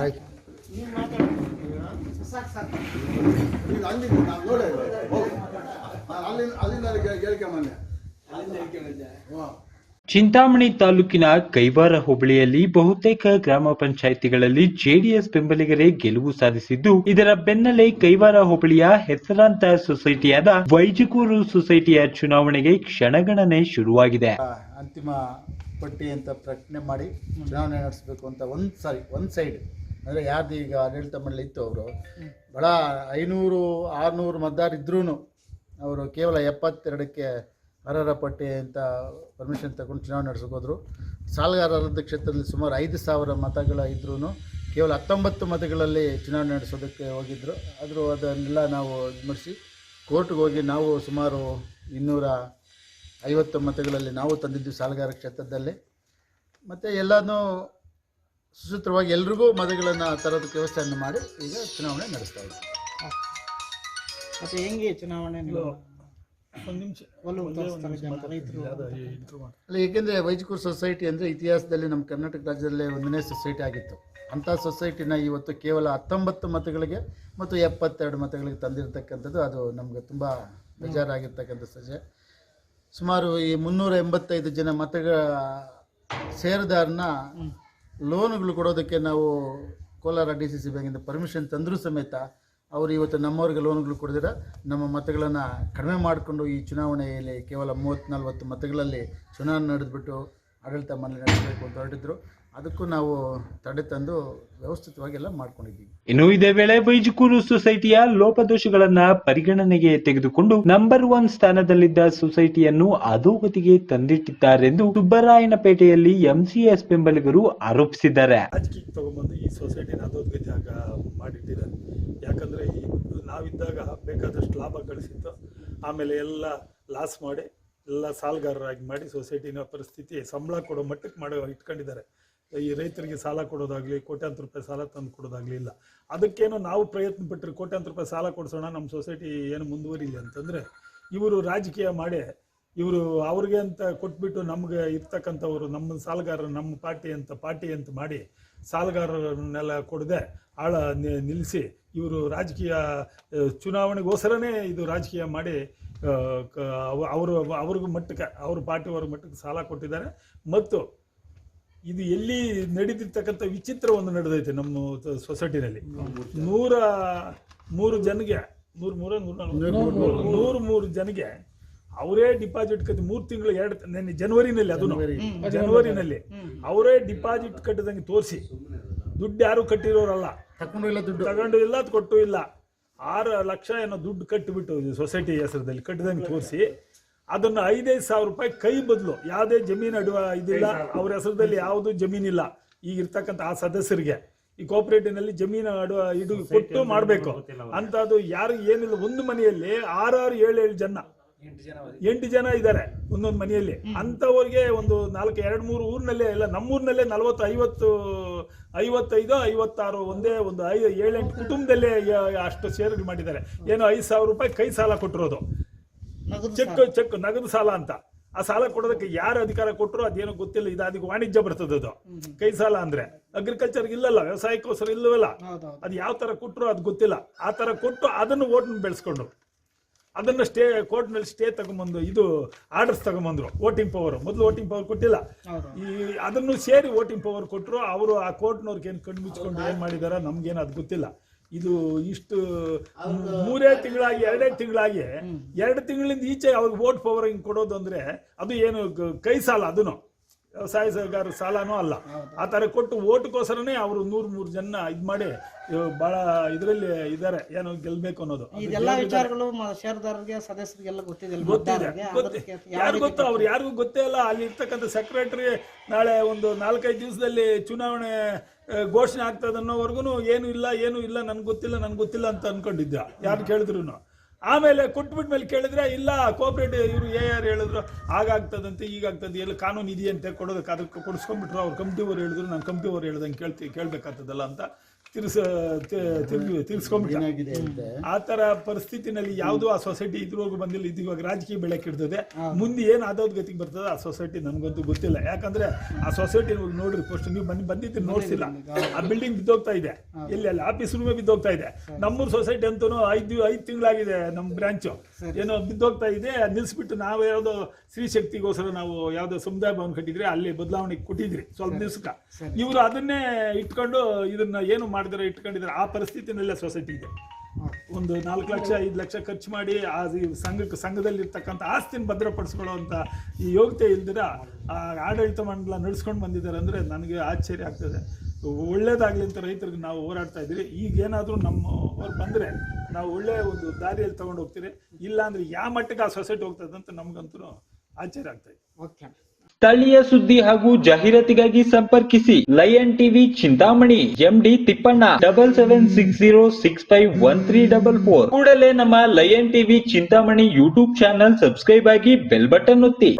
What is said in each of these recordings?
ಆಯ್ತು. ಚಿಂತಾಮಣಿ ತಾಲೂಕಿನ ಕೈವಾರ ಹೋಬಳಿಯಲ್ಲಿ ಬಹುತೇಕ ಗ್ರಾಮ ಪಂಚಾಯಿತಿಗಳಲ್ಲಿ ಜೆಡಿಎಸ್ ಬೆಂಬಲಿಗರೇ ಗೆಲುವು ಸಾಧಿಸಿದ್ದು ಇದರ ಬೆನ್ನಲ್ಲೇ ಕೈವಾರ ಹೋಬಳಿಯ ಹೆಸರಾಂತ ಸೊಸೈಟಿಯಾದ ವೈಜಕೂರು ಸೊಸೈಟಿಯ ಚುನಾವಣೆಗೆ ಕ್ಷಣಗಣನೆ ಶುರುವಾಗಿದೆ. ಅಂತಿಮ ಪಟ್ಟಿ ಅಂತ ಪ್ರಕಟಣೆ ಮಾಡಿ ಚುನಾವಣೆ ನಡೆಸಬೇಕು ಅಂತ ಒಂದು ಸಾರಿ, ಒಂದು ಸೈಡ್ ಅಂದರೆ ಯಾರ್ದು ಈಗ ಆಡಳಿತ ಮಂಡಳಿ ಇತ್ತು ಅವರು. ಭಾಳ ಐನೂರು, ಆರುನೂರು ಮತದಾರ ಇದ್ರೂ ಅವರು ಕೇವಲ ಎಪ್ಪತ್ತೆರಡಕ್ಕೆ ಅರ್ಹರ ಪಟ್ಟಿ ಅಂತ ಪರ್ಮಿಷನ್ ತಗೊಂಡು ಚುನಾವಣೆ ನಡೆಸಕ್ಕೆ ಹೋದರು. ಸಾಲಗಾರರದ ಕ್ಷೇತ್ರದಲ್ಲಿ ಸುಮಾರು ಐದು ಸಾವಿರ ಮತಗಳ ಇದ್ರೂ ಕೇವಲ ಹತ್ತೊಂಬತ್ತು ಮತಗಳಲ್ಲಿ ಚುನಾವಣೆ ನಡೆಸೋದಕ್ಕೆ ಹೋಗಿದ್ದರು ಆದರೂ ಅದನ್ನೆಲ್ಲ ನಾವು ಇದು ಮಾಡಿಸಿ ಕೋರ್ಟ್ಗೆ ಹೋಗಿ ನಾವು ಸುಮಾರು ಇನ್ನೂರ ಐವತ್ತು ಮತಗಳಲ್ಲಿ ನಾವು ತಂದಿದ್ವಿ ಸಾಲಗಾರ ಕ್ಷೇತ್ರದಲ್ಲಿ. ಮತ್ತು ಎಲ್ಲನೂ ಸುಸೂತ್ರವಾಗಿ ಎಲ್ರಿಗೂ ಮತಗಳನ್ನು ತರೋದಕ್ಕೆ ವ್ಯವಸ್ಥೆಯನ್ನು ಮಾಡಿ ಈಗ ಚುನಾವಣೆ ನಡೆಸ್ತಾ ಇದ್ದೀವಿ. ಮತ್ತೆ ಹೆಂಗೆ ಚುನಾವಣೆ ಅಲ್ಲ ಏಕೆಂದರೆ ವೈಜಕೂರ್ ಸೊಸೈಟಿ ಅಂದರೆ ಇತಿಹಾಸದಲ್ಲಿ ನಮ್ಮ ಕರ್ನಾಟಕ ರಾಜ್ಯದಲ್ಲೇ ಒಂದನೇ ಸೊಸೈಟಿ ಆಗಿತ್ತು. ಅಂಥ ಸೊಸೈಟಿನ ಇವತ್ತು ಕೇವಲ ಹತ್ತೊಂಬತ್ತು ಮತಗಳಿಗೆ ಮತ್ತು ಎಪ್ಪತ್ತೆರಡು ಮತಗಳಿಗೆ ತಂದಿರತಕ್ಕಂಥದ್ದು ಅದು ನಮಗೆ ತುಂಬ ಬೇಜಾರಾಗಿರ್ತಕ್ಕಂಥ ಸಜೆ. ಸುಮಾರು ಈ ಮುನ್ನೂರ ಎಂಬತ್ತೈದು ಜನ ಮತಗಳ ಷೇರುದಾರನ ಲೋನ್ಗಳು ಕೊಡೋದಕ್ಕೆ ನಾವು ಕೋಲಾರ ಡಿ ಸಿ ಸಿ ಬ್ಯಾಂಕಿಂದ ಪರ್ಮಿಷನ್ ತಂದರೂ ಸಮೇತ ಅವರು ಇವತ್ತು ನಮ್ಮವ್ರಿಗೆ ಲೋನ್ಗಳು ಕೊಡದಿರ. ನಮ್ಮ ಮತಗಳನ್ನು ಕಡಿಮೆ ಮಾಡಿಕೊಂಡು ಈ ಚುನಾವಣೆಯಲ್ಲಿ ಕೇವಲ ಮೂವತ್ತು ನಲ್ವತ್ತು ಮತಗಳಲ್ಲಿ ಚುನಾವಣೆ ನಡೆದ್ಬಿಟ್ಟು ಆಡಳಿತ ಮನೆ ನಡೆಸಬೇಕು ಅಂತ ಹೊರಟಿದ್ರು. ಅದಕ್ಕೂ ನಾವು ತಡೆ ತಂದು ವ್ಯವಸ್ಥಿತವಾಗಿ ಎಲ್ಲ ಮಾಡ್ಕೊಂಡಿದ್ದೀವಿ. ಇನ್ನು ಇದೇ ವೇಳೆ ವೈಜಕೂರು ಸೊಸೈಟಿಯ ಲೋಪದೋಷಗಳನ್ನ ಪರಿಗಣನೆಗೆ ತೆಗೆದುಕೊಂಡು ನಂಬರ್ ಒನ್ ಸ್ಥಾನದಲ್ಲಿದ್ದ ಸೊಸೈಟಿಯನ್ನು ಅಧೋಗತಿಗೆ ತಂದಿಟ್ಟಿದ್ದಾರೆಂದು ಸುಬ್ಬರಾಯನಪೇಟೆಯಲ್ಲಿ ಎಂಸಿಎಸ್ ಬೆಂಬಲಿಗರು ಆರೋಪಿಸಿದ್ದಾರೆ. ರಾಜಕೀಯಕ್ಕೆ ತಗೊಂಬಂದು ಈ ಸೊಸೈಟಿನ ಅಧೋಗತಿ ಆಗ ಮಾಡಿಟ್ಟಿದ್ದಾರೆ. ಯಾಕಂದರೆ ನಾವಿದ್ದಾಗ ಬೇಕಾದಷ್ಟು ಲಾಭ ಗಳಿಸಿತ್ತು. ಆಮೇಲೆ ಎಲ್ಲ ಲಾಸ್ ಮಾಡಿ ಎಲ್ಲ ಸಾಲಗಾರರಾಗಿ ಮಾಡಿ ಸೊಸೈಟಿನ ಪರಿಸ್ಥಿತಿ ಸಂಬಳ ಕೊಡೋ ಮಟ್ಟಕ್ಕೆ ಮಾಡೋ ಇಟ್ಕೊಂಡಿದ್ದಾರೆ. ಈ ರೈತರಿಗೆ ಸಾಲ ಕೊಡೋದಾಗ್ಲಿ, ಕೋಟ್ಯಾಂತರ ರೂಪಾಯಿ ಸಾಲ ತಂದು ಕೊಡೋದಾಗ್ಲಿ ಇಲ್ಲ. ಅದಕ್ಕೇನೋ ನಾವು ಪ್ರಯತ್ನ ಪಟ್ಟರೆ ಕೋಟ್ಯಾಂತರ ರೂಪಾಯಿ ಸಾಲ ಕೊಡಿಸೋಣ, ನಮ್ಮ ಸೊಸೈಟಿ ಏನು ಮುಂದುವರಿಲಿ ಅಂತಂದರೆ, ಇವರು ರಾಜಕೀಯ ಮಾಡಿ, ಇವರು ಅವ್ರಿಗೆ ಅಂತ ಕೊಟ್ಬಿಟ್ಟು ನಮ್ಗೆ ಇರ್ತಕ್ಕಂಥವ್ರು, ನಮ್ಮ ಸಾಲಗಾರರು ನಮ್ಮ ಪಾರ್ಟಿ ಅಂತ ಪಾರ್ಟಿ ಅಂತ ಮಾಡಿ ಸಾಲಗಾರರನ್ನೆಲ್ಲ ಕೊಡದೆ ಆಳ ನಿಲ್ಲಿಸಿ ಇವರು ರಾಜಕೀಯ, ಚುನಾವಣೆಗೋಸ್ಕರನೇ ಇದು ರಾಜಕೀಯ ಮಾಡಿ ಅವರು, ಅವ್ರಿಗೂ ಮಟ್ಟಕ್ಕೆ, ಅವ್ರ ಪಾರ್ಟಿಯವ್ರ ಮಟ್ಟಕ್ಕೆ ಸಾಲ ಕೊಟ್ಟಿದ್ದಾರೆ. ಮತ್ತು ಇದು ಎಲ್ಲಿ ನಡೆದಿರ್ತಕ್ಕಂಥ ವಿಚಿತ್ರ ಒಂದು ನಡೆದೈತೆ ನಮ್ಮ ಸೊಸೈಟಿನಲ್ಲಿ. ನೂರ ಮೂರು ಜನಗೆ ನೂರು ಮೂರ ನೂರ ನೂರು ಮೂರು. ಜನಗೆ ಅವರೇ ಡಿಪಾಸಿಟ್ ಕಟ್ಟಿ ಮೂರು ತಿಂಗಳು ಎರಡು ನೆನ್ನೆ ಜನವರಿನಲ್ಲಿ ಅದು ಜನವರಿನಲ್ಲಿ ಅವರೇ ಡಿಪಾಸಿಟ್ ಕಟ್ಟಿದಂಗೆ ತೋರಿಸಿ ದುಡ್ಡು ಯಾರು ಕಟ್ಟಿರೋರಲ್ಲ. ತಗೊಂಡು ಇಲ್ಲ ದುಡ್ಡು. ತಗೊಂಡು ಇಲ್ಲ ಅದ್ ಕೊಟ್ಟು ಇಲ್ಲ. ಆರು ಲಕ್ಷ ಏನೋ ದುಡ್ಡು ಕಟ್ಟಿಬಿಟ್ಟು ಸೊಸೈಟಿ ಹೆಸರದಲ್ಲಿ ಕಟ್ಟಿದಂಗೆ ತೋರಿಸಿ ಅದನ್ನ ಐದೈದು ಸಾವಿರ ರೂಪಾಯಿ ಕೈ ಬದಲು ಯಾವುದೇ ಜಮೀನು ಅಡುವ ಇದಿಲ್ಲ ಅವ್ರ ಹೆಸರದಲ್ಲಿ ಯಾವುದು ಜಮೀನಿಲ್ಲ. ಈಗ ಇರ್ತಕ್ಕಂಥ ಆ ಸದಸ್ಯರಿಗೆ ಈ ಕೋಪರೇಟಿವ್ನಲ್ಲಿ ಜಮೀನು ಅಡುವ ಇದು ಕೊಟ್ಟು ಮಾಡಬೇಕು. ಅದು ಯಾರು ಏನಿಲ್ಲ ಒಂದು ಮನೆಯಲ್ಲಿ ಆರಾರು ಏಳು ಏಳು ಜನ ಎಂಟು ಜನ ಇದ್ದಾರೆ ಒಂದೊಂದು ಮನೆಯಲ್ಲಿ. ಅಂಥವ್ರಿಗೆ ಒಂದು ನಾಲ್ಕು ಎರಡು ಮೂರು ಊರಿನಲ್ಲೇ ಇಲ್ಲ ನಮ್ಮೂರಿನಲ್ಲೇ ನಲವತ್ತು ಐವತ್ತು ಐವತ್ತೈದು ಐವತ್ತಾರು ಒಂದೇ ಒಂದು ಐದು ಏಳೆಂಟು ಕುಟುಂಬದಲ್ಲೇ ಅಷ್ಟು ಷೇರುಗಳು ಮಾಡಿದ್ದಾರೆ. ಏನೋ ಐದು ಸಾವಿರ ರೂಪಾಯಿ ಕೈ ಸಾಲ ಕೊಟ್ಟಿರೋದು. ಚೆಕ್ ಚೆಕ್ ನಗದು ಸಾಲ ಅಂತ. ಆ ಸಾಲ ಕೊಡೋದಕ್ಕೆ ಯಾರು ಅಧಿಕಾರ ಕೊಟ್ಟರು ಅದೇನೋ ಗೊತ್ತಿಲ್ಲ ಇದು ಅದಕ್ಕೆ ವಾಣಿಜ್ಯ ಬರ್ತದೆ ಅದು. ಕೈ ಸಾಲ ಅಂದ್ರೆ ಅಗ್ರಿಕಲ್ಚರ್ ಇಲ್ಲಲ್ಲ ವ್ಯವಸಾಯಕ್ಕೋಸ್ಕರ ಇಲ್ಲವಲ್ಲ? ಅದ್ ಯಾವ ತರ ಕೊಟ್ಟರು ಅದು ಗೊತ್ತಿಲ್ಲ. ಆ ತರ ಕೊಟ್ಟು ಅದನ್ನು ಓಟ್ನ ಬೆಳೆಸ್ಕೊಂಡು. ಅದನ್ನ ಸ್ಟೇ ಕೋರ್ಟ್ನಲ್ಲಿ ಸ್ಟೇ ತಗೊಂಬಂದು ಇದು ಆರ್ಡರ್ಸ್ ತಗೊಂಬಂದ್ರು ವೋಟಿಂಗ್ ಪವರ್. ಮೊದಲು ವೋಟಿಂಗ್ ಪವರ್ ಕೊಟ್ಟಿಲ್ಲ. ಈ ಅದನ್ನು ಸೇರಿ ವೋಟಿಂಗ್ ಪವರ್ ಕೊಟ್ಟರು ಅವರು ಆ ಕೋರ್ಟ್ನವ್ರಿಗೆ ಏನು ಕಣ್ಣು ಮುಚ್ಕೊಂಡು ಏನು ಮಾಡಿದಾರ ನಮ್ಗೇನು ಅದು ಗೊತ್ತಿಲ್ಲ. ಇದು ಇಷ್ಟು ಮೂರೇ ತಿಂಗಳಾಗಿ ಎರಡೇ ತಿಂಗಳಾಗಿ ಎರಡು ತಿಂಗಳಿಂದ ಈಚೆ ಅವ್ರಿಗೆ ವೋಟ್ ಪವರ್ ಹಿಂಗೆ ಕೊಡೋದು ಅಂದ್ರೆ ಅದು ಏನು ಕ- ಸಾಲ ಅದನ್ನು ವ್ಯವಸಾಯ ಸಹಕಾರ ಸಾಲನೂ ಅಲ್ಲ. ಆ ಥರ ಕೊಟ್ಟು ಓಟ್ಗೋಸ್ಕರನೇ ಅವರು ನೂರು ಮೂರು ಜನ ಇದು ಮಾಡಿ ಭಾಳ ಇದರಲ್ಲಿ ಇದ್ದಾರೆ ಏನೋ ಗೆಲ್ಬೇಕು ಅನ್ನೋದು. ಇದೆಲ್ಲ ವಿಚಾರಗಳು ಷೇರುದಾರರಿಗೆ ಸದಸ್ಯರಿಗೆಲ್ಲ ಗೊತ್ತಿದೆ ಗೊತ್ತಿದೆ. ಯಾರು ಗೊತ್ತು ಅವ್ರು ಯಾರಿಗೂ ಗೊತ್ತೇ ಇಲ್ಲ. ಅಲ್ಲಿ ಇರ್ತಕ್ಕಂಥ ಸೆಕ್ರೆಟರಿ ನಾಳೆ ಒಂದು ನಾಲ್ಕೈದು ದಿವಸದಲ್ಲಿ ಚುನಾವಣೆ ಘೋಷಣೆ ಆಗ್ತದೆ ಅನ್ನೋವರೆಗೂ ಏನು ಇಲ್ಲ ಏನು ಇಲ್ಲ ನನ್ಗೆ ಗೊತ್ತಿಲ್ಲ ನನ್ಗೆ ಗೊತ್ತಿಲ್ಲ ಅಂತ ಅನ್ಕೊಂಡಿದ್ದ. ಯಾರು ಕೇಳಿದ್ರು ಆಮೇಲೆ ಕೊಟ್ಬಿಟ್ಟ ಮೇಲೆ ಕೇಳಿದ್ರೆ, ಇಲ್ಲ ಕೋಪರೇಟಿವ್ ಇವರು ಎ ಆರ್ ಹೇಳಿದ್ರು ಆಗಾಗ್ತದಂತೆ ಈಗಾಗ್ತದೆ ಎಲ್ಲ ಕಾನೂನು ಇದೆಯಂತೆ ಕೊಡೋದಕ್ಕೆ ಅದಕ್ಕೆ ಕೊಡಿಸ್ಕೊಂಡ್ಬಿಟ್ರು. ಅವ್ರು ಕಂಪ್ನಿಯವ್ರು ಹೇಳಿದ್ರು, ನಾನು ಕಂಪ್ನಿಯವ್ರು ಹೇಳ್ದಂಗೆ ಕೇಳ್ತಿ, ಕೇಳಬೇಕಾಗ್ತದಲ್ಲ ಅಂತ. ತಿರ್ಸ ತಿರ್ಗಿ ತಿರ್ಸ್ಕೊಂಡ್ಬಿಟ್ಟ. ಆ ತರ ಪರಿಸ್ಥಿತಿನಲ್ಲಿ ಯಾವುದು ಆ ಸೊಸೈಟಿ ಇದ್ರವರೆಗೂ ಬಂದಿಲ್ಲ. ಇದು ಇವಾಗ ರಾಜಕೀಯ ಬೆಳಕ್ ಇಡ್ತದೆ ಮುಂದೆ ಏನು ಆದೋದ್ ಗತಿಗೆ ಬರ್ತದೆ ಆ ಸೊಸೈಟಿ ನನ್ಗಂತೂ ಗೊತ್ತಿಲ್ಲ. ಯಾಕಂದ್ರೆ ಆ ಸೊಸೈಟಿ ನೋಡ್ರಿ ಫಸ್ಟ್ ನೀವು ಬಂದು ಬಂದಿದ್ದು ನೋಡ್ಸಿಲ್ಲ. ಆ ಬಿಲ್ಡಿಂಗ್ ಬಿದ್ದೋಗ್ತಾ ಇದೆ. ಎಲ್ಲಿ ಅಲ್ಲಿ ಆಫೀಸ್ ರೂಮೇ ಬಿದ್ದೋಗ್ತಾ ಇದೆ. ನಮ್ಮೂರ್ ಸೊಸೈಟಿ ಅಂತೂ ಐದು ಐದು ತಿಂಗಳಾಗಿದೆ ನಮ್ಮ ಬ್ರಾಂಚು ಏನೋ ಬಿದ್ದೋಗ್ತಾ ಇದೆ ಅದ್ ನಿಲ್ಸ್ಬಿಟ್ಟು ನಾವು ಯಾವುದೋ ಸ್ತ್ರೀ ಶಕ್ತಿಗೋಸ್ಕರ ನಾವು ಯಾವುದೋ ಸಮುದಾಯ ಭವನ ಕಟ್ಟಿದ್ರೆ ಅಲ್ಲಿ ಬದಲಾವಣೆ ಕೊಟ್ಟಿದ್ರಿ ಸ್ವಲ್ಪ ದಿವಸಕ್ಕ. ಇವರು ಅದನ್ನೇ ಇಟ್ಕೊಂಡು ಇದನ್ನ ಏನು ಮಾಡಿದ್ರೆ ಇಟ್ಕೊಂಡಿದ್ರೆ ಆ ಪರಿಸ್ಥಿತಿನಲ್ಲೇ ಸೊಸೈಟಿ ಇದೆ. ಒಂದು ನಾಲ್ಕು ಲಕ್ಷ ಐದು ಲಕ್ಷ ಖರ್ಚು ಮಾಡಿ ಆ ಸಂಘಕ್ಕೆ ಸಂಘದಲ್ಲಿ ಇರ್ತಕ್ಕಂಥ ಆಸ್ತಿನ ಭದ್ರಪಡಿಸ್ಕೊಳ್ಳುವಂಥ ಈ ಯೋಗ್ಯತೆ ಇಲ್ದಿರ ಆ ಆಡಳಿತ ಮಂಡಲ ನಡೆಸ್ಕೊಂಡು ಬಂದಿದ್ದಾರೆ ಅಂದರೆ ನನಗೆ ಆಶ್ಚರ್ಯ ಆಗ್ತದೆ. ಒಳ್ಳೇದಾಗಲಿ ಅಂತ ರೈತರಿಗೆ ನಾವು ಹೋರಾಡ್ತಾ ಇದ್ದೀವಿ. ಈಗ ಏನಾದ್ರು ನಮ್ಮ ಅವ್ರು ಬಂದರೆ ನಾವು ಒಳ್ಳೆ ಒಂದು ದಾರಿಯಲ್ಲಿ ತಗೊಂಡು ಹೋಗ್ತೀರಿ. ಇಲ್ಲ ಅಂದರೆ ಯಾವ ಮಟ್ಟಕ್ಕೆ ಆ ಸೊಸೈಟಿ ಹೋಗ್ತದೆ ಅಂತ ನಮ್ಗಂತೂ ಆಶ್ಚರ್ಯ ಆಗ್ತಾ ಇದೆ. ಓಕೆ. ಸ್ಥಳೀಯ ಸುದ್ದಿ ಹಾಗೂ ಜಾಹೀರಾತಿಗಾಗಿ ಸಂಪರ್ಕಿಸಿ lion TV Chintamani MD Thippanna double seven six zero six five one three double four ಕೂಡಲೇ ನಮ್ಮ lion TV Chintamani YouTube channel subscribe ಆಗಿ ಬೆಲ್ ಬಟನ್ ಒತ್ತಿ.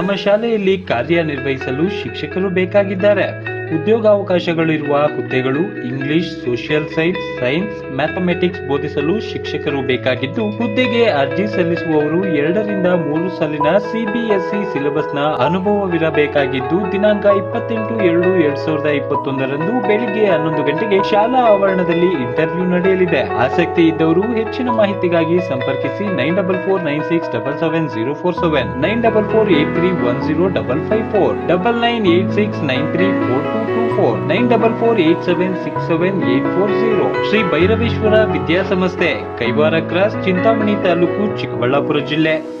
ನಮ್ಮ ಶಾಲೆಯಲ್ಲಿ ಕಾರ್ಯನಿರ್ವಹಿಸಲು ಶಿಕ್ಷಕರು ಬೇಕಾಗಿದ್ದಾರೆ. ಉದ್ಯೋಗಾವಕಾಶಗಳಿರುವ ಹುದ್ದೆಗಳು English, social science science, mathematics ಬೋಧಿಸಲು ಶಿಕ್ಷಕರು ಬೇಕಾಗಿದ್ದು, ಹುದ್ದೆಗೆ ಅರ್ಜಿ ಸಲ್ಲಿಸುವವರು ಎರಡರಿಂದ ಮೂರು ಸಾಲಿನ ಸಿಬಿಎಸ್ಇ ಸಿಲೆಬಸ್ನ ಅನುಭವವಿರಬೇಕಾಗಿದ್ದು, ದಿನಾಂಕ ಇಪ್ಪತ್ತೆಂಟು ಎರಡು ಎರಡ್ ಸಾವಿರದ ಇಪ್ಪತ್ತೊಂದರಂದು ಬೆಳಿಗ್ಗೆ ಹನ್ನೊಂದು ಗಂಟೆಗೆ ಶಾಲಾ ಆವರಣದಲ್ಲಿ ಇಂಟರ್ವ್ಯೂ ನಡೆಯಲಿದೆ. ಆಸಕ್ತಿ ಇದ್ದವರು ಹೆಚ್ಚಿನ ಮಾಹಿತಿಗಾಗಿ ಸಂಪರ್ಕಿಸಿ nine double four nine six double seven zero four seven, nine double four eight three one zero double five four, double nine eight six nine three four two two four nine double four eight seven six seven eight four zero. Shri Bhairaveshwara ವಿದ್ಯಾಸಂಸ್ಥೆ, Kaiwara cross, Chintamani taluk, Chikkaballapur ಜಿಲ್ಲೆ.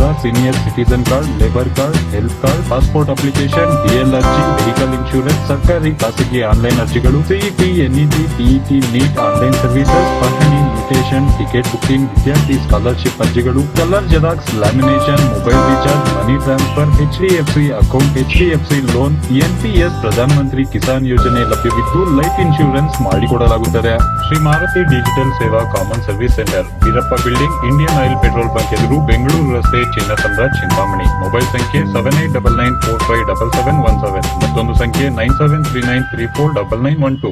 senior citizen card labour card health card passport application DL ಅರ್ಜಿ medical insurance ಸರ್ಕಾರಿ ಖಾಸಗಿ online ಅರ್ಜಿಗಳು CET NET TET NEET online services ಪಹಣಿ mutation ticket booking ವಿದ್ಯಾರ್ಥಿ scholarship ಅರ್ಜಿಗಳು, colour xerox, lamination, mobile recharge, money transfer H D F C account HDFC loan NPS Pradhan Mantri Kisan ಯೋಜನೆ ಲಭ್ಯವಿದ್ದು life insurance ಮಾಡಿಕೊಡಲಾಗುತ್ತದೆ. Shri Maruti digital Seva common service centre, Veerappa building, Indian oil petrol bunk ಎದುರು ಬೆಂಗಳೂರು ರಸ್ತೆ Chinnasandra Chintamani. Mobile ಸಂಖ್ಯೆ seven eight double nine four five double seven one seven ಮತ್ತೊಂದು ಸಂಖ್ಯೆ nine seven three nine three four double nine one two.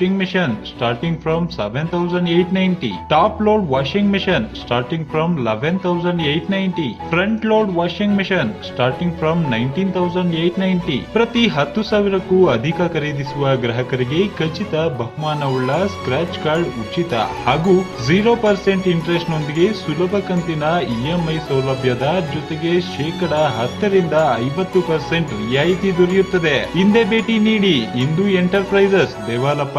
load washing machine starting from eleven thousand eight ninety front load washing machine starting from nineteen thousand eight ninety ಪ್ರತಿ ಹತ್ತು ಸಾವಿರಕ್ಕೂ ಅಧಿಕ ಖರೀದಿಸುವ ಗ್ರಾಹಕರಿಗೆ ಖಚಿತ ಬಹುಮಾನವುಳ್ಳ scratch card ಉಚಿತ. ಹಾಗೂ zero percent interest ನೊಂದಿಗೆ ಸುಲಭ ಕಂತಿನ ಇಎಂಐ ಸೌಲಭ್ಯದ ಜೊತೆಗೆ ಶೇಕಡ ಹತ್ತರಿಂದ ಐವತ್ತು ಪರ್ಸೆಂಟ್ ರಿಯಾಯಿತಿ ದೊರೆಯುತ್ತದೆ. ಹಿಂದೆ ಭೇಟಿ ನೀಡಿ ಇಂದು enterprises Devalappa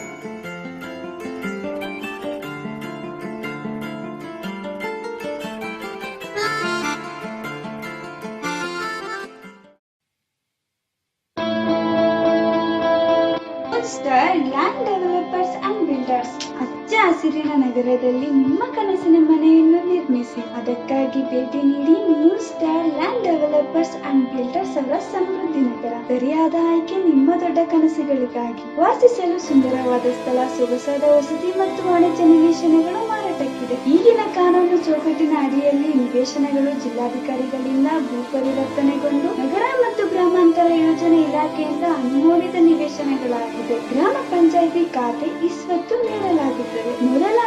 ನಗರದಲ್ಲಿ ನಿಮ್ಮ ಕನಸಿನ ಮನೆಯನ್ನು ನಿರ್ಮಿಸಿ ಅದಕ್ಕಾಗಿ ಭೇಟಿ ನೀಡಿ moon star land developers and builders ಅವರ ಸಮೃದ್ಧಿ ನಗರ ಸರಿಯಾದ ಆಯ್ಕೆ ನಿಮ್ಮ ದೊಡ್ಡ ಕನಸುಗಳಿಗಾಗಿ ವಾಸಿಸಲು ಸುಂದರವಾದ ಸ್ಥಳ ಸೊಗಸಾದ ವಸತಿ ಮತ್ತು ವಾಣಿಜ್ಯ ನಿವೇಶನಗಳು ಮಾರಾಟಕ್ಕಿದೆ ಈಗಿನ ಕಾನೂನು ಚೌಕಟ್ಟಿನ ಅಡಿಯಲ್ಲಿ ನಿವೇಶನಗಳು ಜಿಲ್ಲಾಧಿಕಾರಿಗಳಿಂದ ಭೂ ಪರಿವರ್ತನೆಗೊಂಡು ನಗರ ಮತ್ತು ಗ್ರಾಮಾಂತರ ಯೋಜನೆ ಇಲಾಖೆಯಿಂದ ಅನುಮೋದಿತ ನಿವೇಶನಗಳಾಗಿದೆ ಗ್ರಾಮ ಪಂಚಾಯಿತಿ ಖಾತೆ ಇಸ್ವತ್ತು ನೀಡಲಾಗುತ್ತದೆ ಮೊದಲ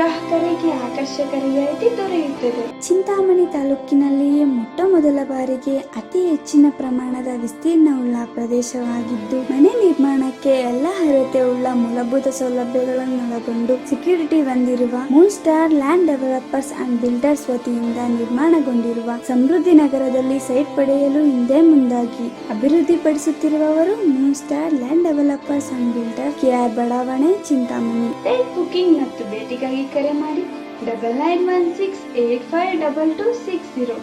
ಗ್ರಾಹಕರಿಗೆ ಆಕರ್ಷಕ ರಿಯಾಯಿತಿ ದೊರೆಯುತ್ತದೆ. ಚಿಂತಾಮಣಿ ತಾಲೂಕಿನಲ್ಲಿಯೇ ಮೊಟ್ಟ ಮೊದಲ ಬಾರಿಗೆ ಅತಿ ಹೆಚ್ಚಿನ ಪ್ರಮಾಣದ ವಿಸ್ತೀರ್ಣವುಳ್ಳ ಪ್ರದೇಶವಾಗಿದ್ದು, ಮನೆ ನಿರ್ಮಾಣಕ್ಕೆ ಎಲ್ಲ ಅರ್ಹತೆ ಉಳ್ಳ ಮೂಲಭೂತ ಸೌಲಭ್ಯಗಳನ್ನು ಒಳಗೊಂಡು ಸೆಕ್ಯೂರಿಟಿ ಹೊಂದಿರುವ moon star land developers and builders ವತಿಯಿಂದ ನಿರ್ಮಾಣಗೊಂಡಿರುವ ಸಮೃದ್ಧಿ ನಗರದಲ್ಲಿ ಸೈಟ್ ಪಡೆಯಲು ಹಿಂದೆ ಮುಂದಾಗಿ ಅಭಿವೃದ್ಧಿಪಡಿಸುತ್ತಿರುವವರು moon star land developers and builder KR ಬಡಾವಣೆ, ಚಿಂತಾಮಣಿ. ಸೈಟ್ ಬುಕಿಂಗ್ ಮತ್ತು ಭೇಟಿಗಾಗಿ ಕರೆ ಮಾಡಿ double nine one six eight five double two six zero